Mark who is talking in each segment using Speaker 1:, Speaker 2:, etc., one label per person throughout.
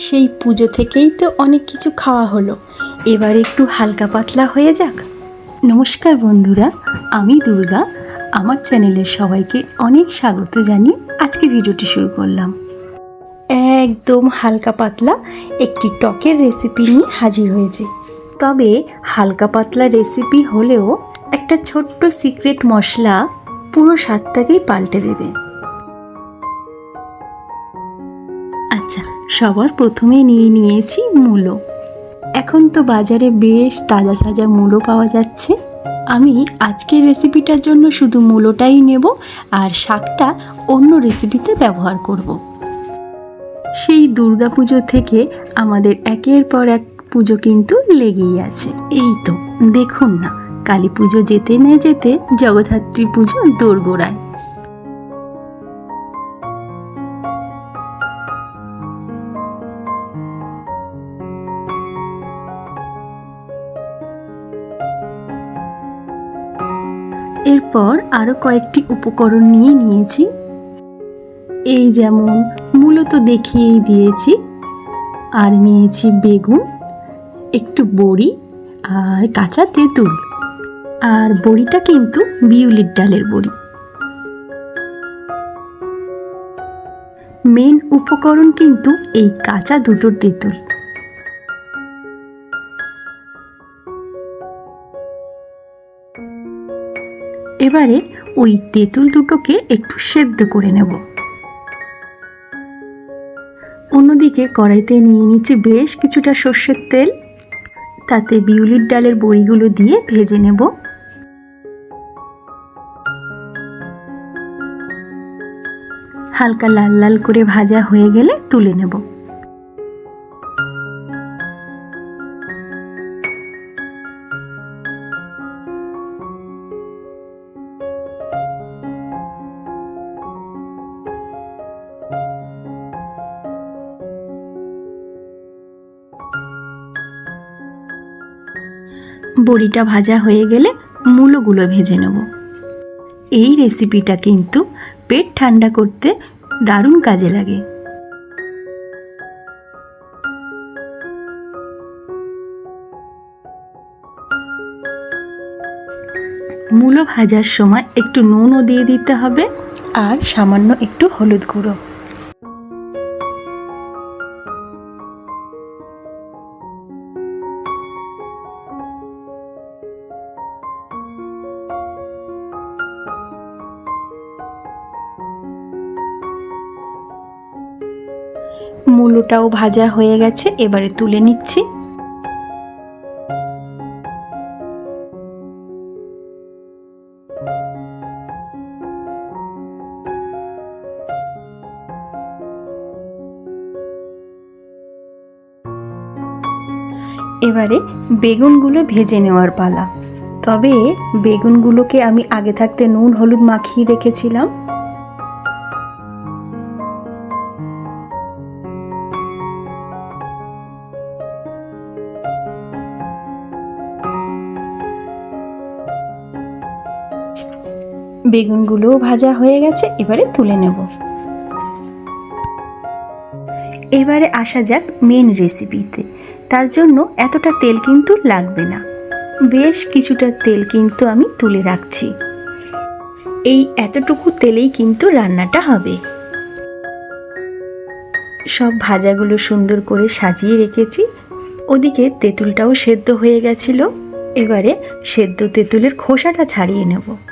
Speaker 1: সেই পুজো থেকেই তো অনেক কিছু খাওয়া হলো। এবার একটু হালকা পাতলা হয়ে যাক। নমস্কার বন্ধুরা, আমি দুর্গা। আমার চ্যানেলের সবাইকে অনেক স্বাগত জানিয়ে আজকে ভিডিওটি শুরু করলাম। একদম হালকা পাতলা একটি টকের রেসিপি নিয়ে হাজির হয়েছে। তবে হালকা পাতলা রেসিপি হলেও একটা ছোট্ট সিক্রেট মশলা পুরো স্বাদটাকেই পাল্টে দেবে। সবার প্রথমে নিয়ে নিয়েছি মূলো। এখন তো বাজারে বেশ তাজা তাজা মূলো পাওয়া যাচ্ছে। আমি আজকের রেসিপিটার জন্য শুধু মূলোটাই নেব আর শাকটা অন্য রেসিপিতে ব্যবহার করব। সেই দুর্গাপুজো থেকে আমাদের একের পর এক পুজো কিন্তু লেগেই আছে। এই তো, দেখুন না কালী পুজো যেতে না যেতে জগদ্ধাত্রী পুজো দোরগোড়ায়। এরপর আরও কয়েকটি উপকরণ নিয়ে নিয়েছি। এই যেমন মূলত দেখিয়েই দিয়েছি। আর নিয়েছি বেগুন, একটু বড়ি আর কাঁচা তেঁতুল। আর বড়িটা কিন্তু বিউলির ডালের বড়ি। মেন উপকরণ কিন্তু এই কাঁচা দুটোর তেঁতুল। এবারে ওই তেঁতুল দুটোকে একটু সেদ্ধ করে নেব। অন্যদিকে কড়াইতে নিয়ে নিচ্ছি বেশ কিছুটা সর্ষের তেল। তাতে বিউলির ডালের বড়িগুলো দিয়ে ভেজে নেব। হালকা লাল লাল করে ভাজা হয়ে গেলে তুলে নেব। বড়িটা ভাজা হয়ে গেলে মূলোগুলো ভেজে নেব। এই রেসিপিটা কিন্তু পেট ঠান্ডা করতে দারুণ কাজে লাগে। মূলো ভাজার সময় একটু নুনও দিয়ে দিতে হবে আর সামান্য একটু হলুদ গুঁড়ো। মূলোটাও ভাজা হয়ে গেছে, এবারে তুলে নিচ্ছি। এবারে বেগুনগুলো ভেজে নেওয়ার পালা। তবে বেগুনগুলোকে আমি আগে থাকতে নুন, হলুদ মাখিয়ে রেখেছিলাম। বেগুনগুলোও ভাজা হয়ে গেছে, এবারে তুলে নেব। এবারে আসা যাক মেন রেসিপিতে তার জন্য এতটা তেল কিন্তু লাগবে না। বেশ কিছুটা তেল কিন্তু আমি তুলে রাখছি। এই এতটুকু তেলেই কিন্তু রান্নাটা হবে। সব ভাজাগুলো সুন্দর করে সাজিয়ে রেখেছি। ওদিকে তেঁতুলটাও সেদ্ধ হয়ে গেছিল। এবারে সেদ্ধ তেঁতুলের খোসাটা ছাড়িয়ে নেব।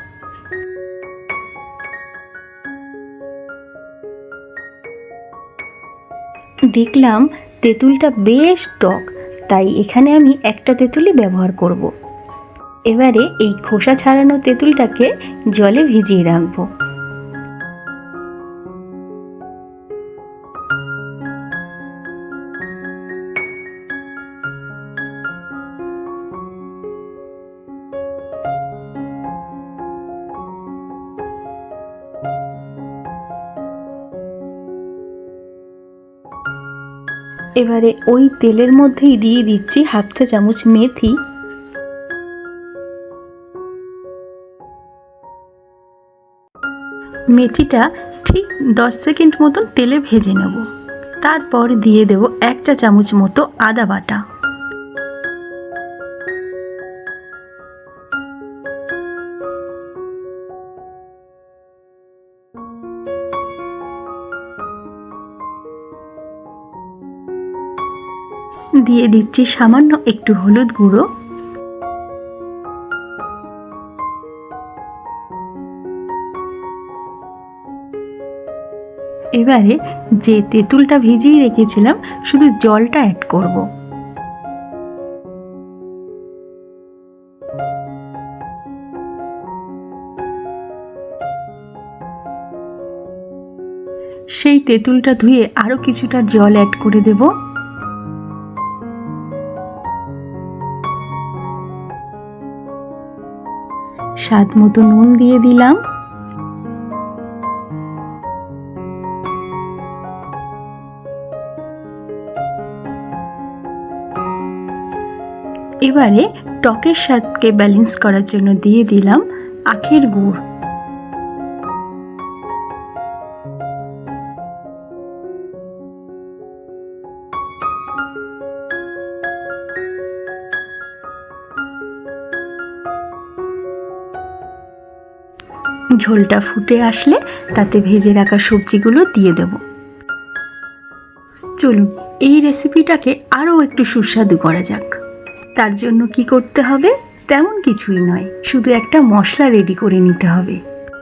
Speaker 1: দেখলাম তেঁতুলটা বেশ টক, তাই এখানে আমি একটা তেঁতুলই ব্যবহার করব। এবারে এই খোসা ছাড়ানো তেঁতুলটাকে জলে ভিজিয়ে রাখব এবারে ওই তেলের মধ্যেই দিয়ে দিচ্ছি হাফ চা চামচ মেথি। মেথিটা ঠিক দশ সেকেন্ড মতন তেলে ভেজে নেব। তারপর দিয়ে দেব এক চা চামচ মতো আদা বাটা। দিয়ে দিচ্ছি সামান্য একটু হলুদ গুঁড়ো। এবারে যে তেঁতুলটা ভিজিয়ে রেখেছিলাম, শুধু জলটা অ্যাড করব। সেই তেঁতুলটা ধুয়ে আরও কিছুটা জল অ্যাড করে দেব। স্বাদ মতো নুন দিয়ে দিলাম। এবারে টকের স্বাদকে ব্যালেন্স করার জন্য দিয়ে দিলাম আখের গুড়। ঝোলটা ফুটে আসলে তাতে ভেজে রাখা সবজিগুলো দিয়ে দেব। চলুন, এই রেসিপিটাকে আরও একটু সুস্বাদু করা যাক। তার জন্য কি করতে হবে? তেমন কিছুই নয়, শুধু একটা মশলা রেডি করে নিতে হবে।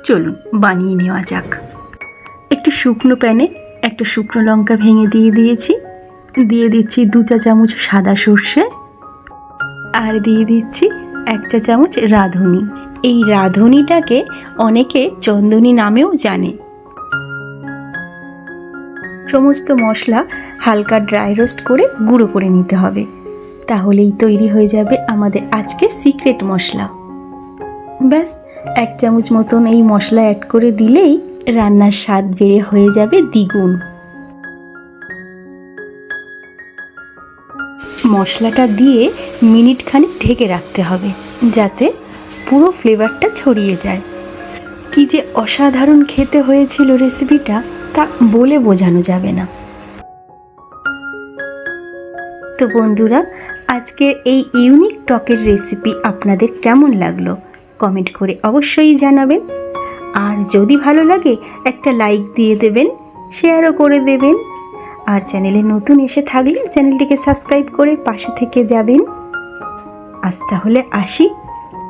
Speaker 1: চলুন, বানিয়ে নেওয়া যাক। একটু শুকনো প্যানে একটা শুকনো লঙ্কা ভেঙে দিয়ে দিয়েছি। দিয়ে দিচ্ছি দু চা চামচ সাদা সর্ষে। আর দিয়ে দিচ্ছি এক চা চামচ রাঁধুনি। এই রাঁধুনিটাকে অনেকে চন্দনী নামেও জানে। সমস্ত মশলা হালকা ড্রাই রোস্ট করে গুঁড়ো করে নিতে হবে। তাহলেই তৈরি হয়ে যাবে আমাদের আজকে সিক্রেট মশলা। ব্যাস, এক চামচ মতন এই মশলা অ্যাড করে দিলেই রান্নার স্বাদ বেড়ে হয়ে যাবে দ্বিগুণ। মশলাটা দিয়ে মিনিট খানিক ঢেকে রাখতে হবে, যাতে পুরো ফ্লেভারটা ছড়িয়ে যায়। কি যে অসাধারণ খেতে হয়েছিল রেসিপিটা তা বলে বোঝানো যাবে না। তো বন্ধুরা, আজকের এই ইউনিক টকের রেসিপি আপনাদের কেমন লাগল? কমেন্ট করে অবশ্যই জানাবেন। আর যদি ভালো লাগে, একটা লাইক দিয়ে দেবেন শেয়ারও করে দেবেন। আর চ্যানেলে নতুন এসে থাকলে চ্যানেলটিকে সাবস্ক্রাইব করে পাশে থেকে যাবেন। আজ তাহলে আসি।